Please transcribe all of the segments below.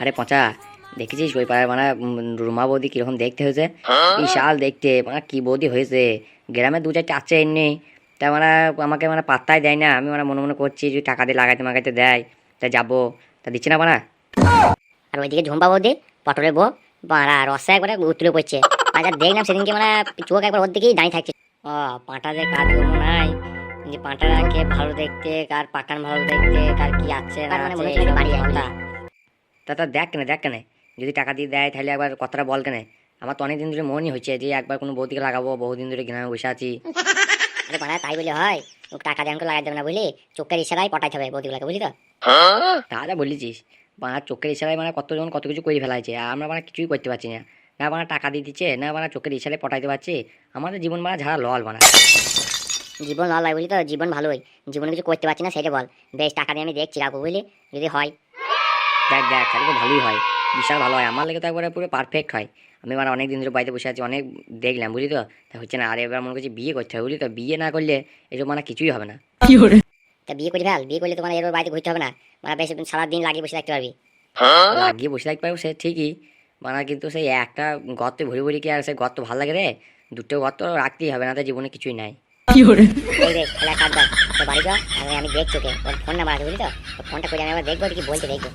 আরে পচা দেখেছিস ওই পাড়ার মানে রুমা বৌদি কীরকম দেখতে হয়েছে? বিশাল দেখতে মানে কি বৌদি হয়েছে? গ্রামে দু চারটে আছে এমনি। তা মানে আমাকে মানে পাত্তাই দেয় না আমি মানে মনে মনে করছি যে টাকা দিয়ে লাগাইতে মাগাইতে দেয়। তা যাব। তা দিচ্ছে না মানে আর ওইদিকে ঝুম্পা বৌদি পটলের বউ বাড়া রসা একবারে উতলে পড়ছে। যা দেখলাম সেদিনকে মানে চোখ একবার ওর দিকেই দাঁড়িয়ে থাকছে। ও পাঁটাদের কাজকর্ম নাই যে পাঁটাকে ভালো দেখতে কার পাকান ভালো দেখতে কার কি আছে না মানে মনে আছে, হচ্ছে বাড়ি। কথা। তা তা দেখ কেন দেখ কেন। যদি টাকা দিয়ে দেয় তাহলে একবার কথাটা বল কেনে। আমার তো অনেকদিন ধরে মনই হচ্ছে যে একবার কোনো বৌদিকে লাগাবো বহুদিন ধরে গ্রামে বসে আছি। আরে বাড়া তাই বলে হয়। ও টাকা দিয়ে আমাকে লাগাই দেবে না বুঝলি? চোখের ইশারায় পটাইতে হবে বৌদিগুলোকে বুঝলি তো? তাহলে বলেছিস। মানে চোখের ইশারায় মানে কতজন কত কিছু করে ফেলাইছে। আর আমরা মানে কিছুই করতে পারছি না। না মানে টাকা দিয়ে দিচ্ছে না মানে চোখের ইশারায় পটাইতে পারছি। আমাদের জীবন মানে ঝাড়া লল মানে জীবন ভালো হয় বুঝলি তো? জীবন ভালোই। জীবনে কিছু করতে পারছি না সেটা বল। বেশ টাকা দিয়ে আমি দেখছি রাখব বুঝলি? যদি হয়। দেখ দেখ তাহলে তো ভালোই হয়। বিশাল ভালো হয়। আমার লেগে তো একবারে পুরো পারফেক্ট হয়। আমি মানে অনেক দিন ধরে বাড়িতে বসে আছি অনেক দেখলাম বুঝলি তো? তা হচ্ছে না আর এবার মনে করছি বিয়ে করতে হবে বুঝলি তো? বিয়ে না করলে এসব মানে কিছুই হবে না। তা বিয়ে করে ফেল বিয়ে করলে তোমার এর বাড়িতে ঘুরতে হবে না। মানে বেশ সারাদিন লাগিয়ে বসে থাকতে পারবি। লাগিয়ে বসে থাকতে পারব সে ঠিকই। মানে কিন্তু সেই একটা গর্ত ভরি ভরি কি আর সেই গর্ত ভালো লাগে রে? দুটো গর্ত রাখতেই হবে না তো জীবনে কিছুই নাই। বেশ আমি আমি দেখছি ওকে। ওর ফোন নাম্বার আছে বুঝলি তো? ফোনটা করে আমি আবার দেখব কি বলছে দেখব।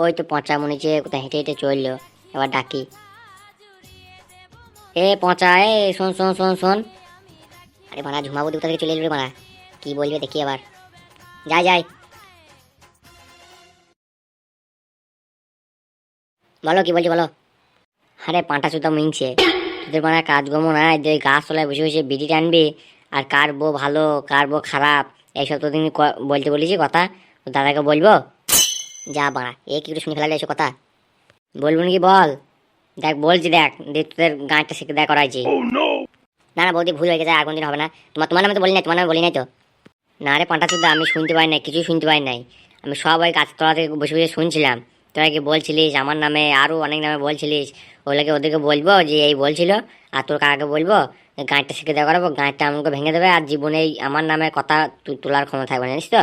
ওই তো পচা মনে হচ্ছে কোথায় হেঁটে হেঁটে চলল, এবার ডাকি। এ পচা, এ শোন শোন শোন শোন। আরে মারা ঝুমাবো কোথা থেকে চলে এলো রে মারা কি বলবে দেখি আবার। যাই যাই। বলো, কি বলছি বলো? আরে পাঁটা সুতা মিংছে তোদের মানে কাজকর্ম নাই, যে গাছ তলায় বসে বসে বিড়ি টানবি, আর কার বউ ভালো, কার বউ খারাপ, এইসব তো তুমি বলতে বলেছি কথা। দাদাকে বলব? যা বাড়া এ কি করে শুনে ফেলালে এসব কথা? বলব নাকি বল? দেখ বলছি দেখ দেখ তোদের গাঁটটা শিখে দেখ করাইছি। না না বৌদি ভুল হয়ে গেছে আর কোনদিন হবে না। তোমার তোমার নামে তো বলি নাই তোমার নামে বলি নাই তো? না রে পাঁটা চুদা আমি শুনতে পাই নাই কিছুই শুনতে পাই নাই। আমি সব ওই গাছতলা থেকে বসে বসে শুনছিলাম। তোরা কি বলছিলিস আমার নামে আরও অনেক নামে বলছিলিস। ওগুলোকে ওদেরকে বলব যে এই বলছিল আর তোর কাকাকে বলব গাঁটটা শিখে দেওয়া করাবো গাঁটটা আমাকে ভেঙে দেবে আর জীবনে আমার নামে কথা তোলার ক্ষমতা থাকবে না জানিস তো?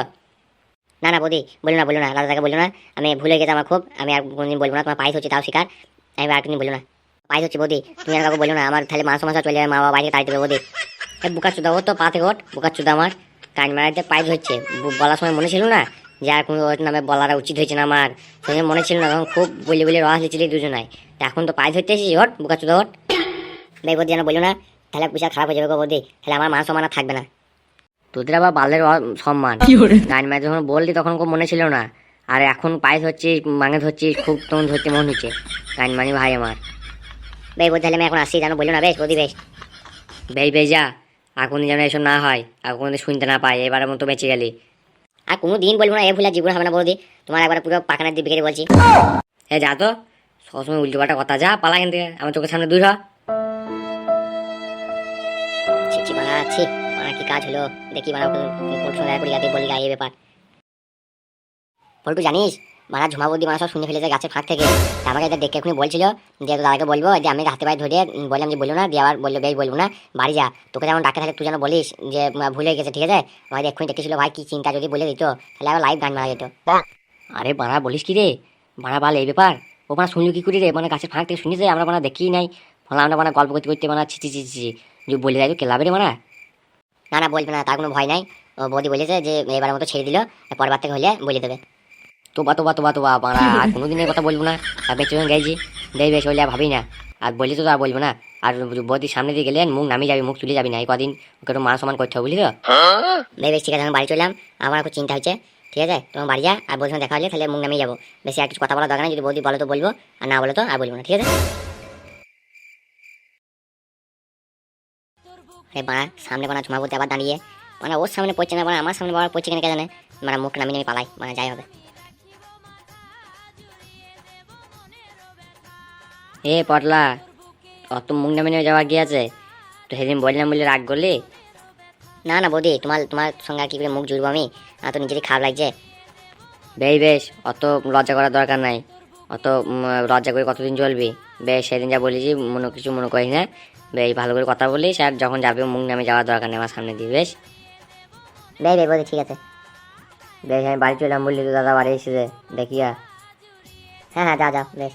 না না, বৌদি বলো না বলো না দাদাকে বলো না। আমি ভুলে গেছি আমার খুব, আমি আর কোনদিন বলব না, তোমার পাইস হচ্ছে, তাও শিকার। আমি আর কোনদিন বলো না। পাইস হচ্ছে, বৌদি, তুমি আর কাউকে বলো না, আমার তাহলে মাস মাস চলে যাবে, মা বাবা বাইরে তাড়ি দেবে, বৌদি। বুকার চুদা ও তো পা থেকে ওঠ বুকার চুদা আমার। কান মারাইতে পায়েস হচ্ছে বলার সময় মনে ছিল না যে আর কোনো নামে বলাটা উচিত হয়েছে না আমার। সেই মনে ছিল না, তখন খুব বলে বলে রস লিছিলি দুজনায় এখন তো পায়েস ধরতে এসেছি ওট বুকা চুদা ওট ভাই বৌদি, যেন বলো না, তাহলে বিশাল খারাপ হয়ে যাবে গো, বৌদি। তাহলে আমার মান সম্মান আর থাকবে না। তোদের আবার বালের সম্মান। গান ম্যাচ যখন বললি তখন খুব মনে ছিল না। আর এখন পায়ে ধরছিস মাঙে ধরছিস খুব তখন ধরতে মন হচ্ছে। গান মানি ভাই আমার। ভাই বৌদি আমি এখন আসি জানো বলো না বেশ বৌদি বেশ। বেশ বেশ যা। এখন যেন এসব না হয় আর কোনো শুনতে না পাই এবারের মতো বেঁচে গেলি। আর কোনো দিন বলব না এ ভুলে জীবন হবে না বৌদি। তোমার একবার পুরো পাখানের দিকে গেলে বলছি। এ যা তো। সবসময় উল্টো পাল্টা কথা যা পালা এখান থেকে। আমার চোখের সামনে দূর হ। ছিচি বানা ছি। বানা কি কাজ হলো? দেখি বানা কোন সময় করে যাতে বলি গায়ে ব্যাপার। পল্টু, জানিস মারা ঝুমা বৌদি মারা সব শুনে ফেলেছে গাছের ফাঁক থেকে। আমাকে এটা দেখে এখনই বলছিল যে তো দাদাকে বলব, যে আমি হাতে পায়ে ধরে বললাম যে বলব না, দিয়ে আবার বলল, বেশ বলব না, বাড়ি যা। তোকে যেমন ডাকে থাকে, তুই যেন বলিস যে ভুলে গেছে, ঠিক আছে? ভাই এক্ষুনি ডেকেছিল, ভাই, কি চিন্তা যদি বলে দিত, তাহলে আবার লাইভ গান মারা যেত। আরে বাড়া বলিস কি রে? বাড়া বাল, এই ব্যাপার? ও মানে শুনলো কি করি রে? মানে গাছের ফাঁক থেকে শুনেছে, আমরা মানে দেখি নাই। ফলে আমরা মানে গল্প করতে করতে মানে ছিচি ছিচি বলে দেয়, তো কেলাবে রে মানে না না, বলবে না, তার কোনো ভয় নাই। ও বৌদি বলেছে যে এবার মতো ছেড়ে দিল পরের বার থেকে হলে বলে দেবে। তোবা তোবা তোবা তোবা, বাড়া, আর কোনোদিনের কথা বলব না। আর বেঁচে গেছি বেশ হইলে আর ভাবি না। আর বললি তো আর বলব না। আর বৌদির সামনে দিয়ে গেলেন, মুখ নামিয়ে যাবি, মুখ তুলে যাবি না, এই কদিন ওকে একটু মান সম্মান করতে হবে, বুঝলি তো? বেশ, ঠিক আছে, আমি বাড়ি চললাম আমার খুব চিন্তা হচ্ছে। ঠিক আছে, তোমার বাড়ি যা, আর সঙ্গে দেখা হলে তাহলে মুখ নামিয়ে যাব। বেশি আর কিছু কথা বলা দরকার নেই, যদি বৌদি বলো তো বলব, আর না বলো তো আর বলব না, ঠিক আছে? আরে বাড়া, সামনে বানা ঝুমা বলতে আবার দাঁড়িয়ে। মানে ওর সামনে পড়ছে না আমার সামনে বাবার পড়ছে কেন জানে? মানে মুখ নামিয়ে আমি পালাই। মানে যাই হবে। এ পটলা, অত মুখ নামে নিয়ে যাওয়া গিয়েছে তো সেদিন বললাম বলে রাগ করলি? না না বৌদি, তোমার তোমার সঙ্গে কি করে মুখ জুড়বো আমি? আর তো নিজেরই খারাপ লাগছে। বেশ বেশ, অত লজ্জা করার দরকার নাই। অত লজ্জা করে কতদিন চলবি? বেশ, সেদিন যা বলেছি, মনে কিছু মনে করিস না। বেশ ভালো করে কথা বলিস আর যখন যাবে মুখ নামে যাওয়ার দরকার নেই আমার সামনে দিয়ে বেশ? বেশ বেশ বৌদি ঠিক আছে। বেশ আমি বাড়ি চললাম বললি তো দাদা বাড়ি এসেছে দেখিয়া হ্যাঁ হ্যাঁ যা যা বেশ।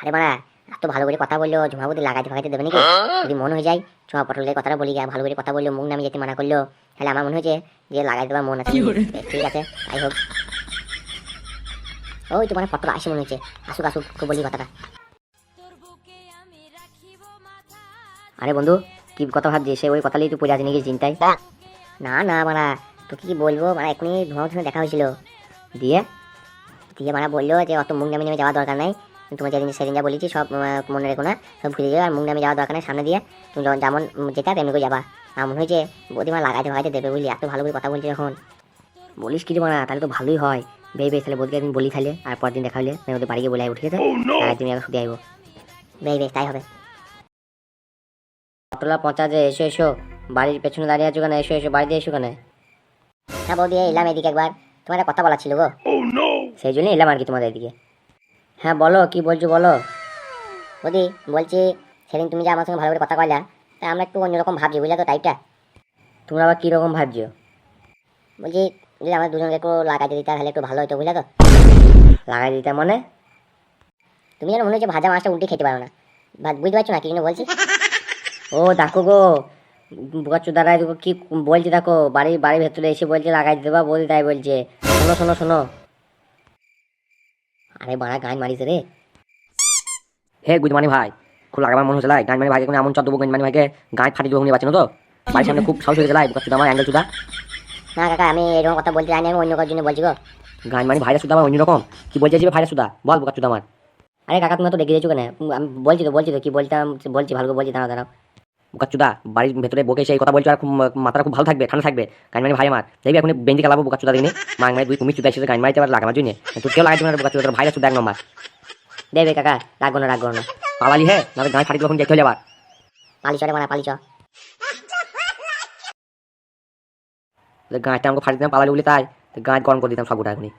আরে মারা এত ভালো করে কথা বলল ঝুমা বুদ্ধি লাগাইতে ফাগাইতে দেবে নাকি? যদি মন হয়ে যায় ঝুমা পটলের কথাটা বলি গিয়া ভালো করে কথা বলল মুখ নামে যেতে মানা করল তাহলে আমার মনে হয়েছে যে লাগাই দেওয়ার মন আছে। ঠিক আছে তাই হোক। ওই তোমার পটল আসে মনে হচ্ছে আসুক আসুক খুব বলি কথাটা। আরে বন্ধু কি কথা ভাবছিস? সে ওই কথা নিয়ে তুই পড়ে আছে নাকি চিন্তায়? না না মারা তোকে কি বলব? মানে এখনই ধোঁয়া সঙ্গে দেখা হয়েছিল। দিয়ে? দিয়ে মারা বলল যে অত মুখ নামে নেমে যাওয়ার দরকার নাই। তোমার যেদিন সেদিন যা বলেছি সব মনে রেখো না সব ভুলে যাবে আর মুখ নামে যাওয়ার দরকার নেই সামনে দিয়ে। তুমি যখন যেমন যেটা তেমনি করে যাবা। আমার মনে হয়েছে বৌদিমা লাগাইতে ভাগাইতে দেবে বুঝলি এত ভালো করে কথা বলছি এখন। বলিস কি রে মারা তাহলে তো ভালোই হয়। বেশ বেশ তাহলে বৌদিকে একদিন বলি তাহলে আর পরের দিন দেখা হলে ওদের বাড়ি গিয়ে বলে আইবো ঠিক আছে? আর তুমি আগে শুধু আইবো। বেশ বেশ তাই হবে। পটলা পচা যে এসো এসো। বাড়ির পেছনে দাঁড়িয়ে আছো কেন? এসো এসো বাড়িতে এসো কেন? হ্যাঁ বৌদি এলাম এদিকে একবার। তোমার কথা বলার ছিল গো। সেই জন্যই এলাম আর কি তোমাদের এদিকে। হ্যাঁ বলো কি বলছো বলো? বৌদি বলছি সেদিন তুমি যে আমার সঙ্গে ভালো করে কথা কইলা তা আমরা একটু অন্যরকম ভাবছি বুঝলে তো টাইপটা তোমরা আবার কীরকম ভাবছ? বলছি যদি আমরা দুজনকে একটু লাগাইতে দিতে তাহলে একটু ভালো হতো বুঝলে তো? লাগাই দিতে মানে? তুমি যেন মনে হচ্ছে ভাজা মাছটা উল্টে খেতে পারো না। বুঝতে পারছ না কি জন্য বলছি? ও দেখো গো বচ্চু দাদা দেখো কি বলছে দেখো বাড়ি বাড়ির ভেতরে এসে বলছে লাগাই দিতে বা বলতে তাই বলছে। শোনো শোনো শোনো। আরে বাড়া গান মারিস রে। হে গুজমানি ভাই খুব লাগাবার মনে হচ্ছে লাই। গান মানে ভাইকে এমন চর দেবো গুজমানি ভাইকে গান ফাটি দেবো পাচ্ছি না তো? বাড়ির সামনে খুব সাহস হয়ে গেছে লাই চুদা আমার অ্যাঙ্গেল চুদা। না কাকা আমি এরকম কথা বলতে চাইনি আমি অন্য কার জন্য বলছি গো। গান মানে ভাইরা সুদা আমার অন্যরকম কি বলছে যে ভাইরা সুদা বল বুকা চুদা আমার আরে কাকা তুমি তো দেখে দিয়েছ কেন? আমি বলছি তো বলছি তো কি বলতাম বলছি ভালো করে বলছি দাঁড়াও দাঁড়াও। বুকা চুদা বাড়ির ভেতরে বকে সেই কথা বলছো আর খুব মাথাটা খুব ভালো থাকবে, ঠান্ডা থাকবে। গান মানে ভাই আমার। দেখবি এখন বেঞ্জি কালাবো বুকা চুদা দিনে মাং মানে দুই কুমির চুদা এসেছে, গান আবার লাগানোর জন্য। তুই কেউ লাগাইতে না বুকা চুদা তোর ভাইরা সুদা এক নম্বর। দেবে কাকা রাখব না রাখব না। পালালি হে না গান ফাটি তখন দেখতে হলে আবার পালি চলে মানে পালি চ গাঁটটা আমাকে ফাটি দিতাম, পালালি বলে তাই। গাঁট গরম করে দিতাম সব গোটা এখনই।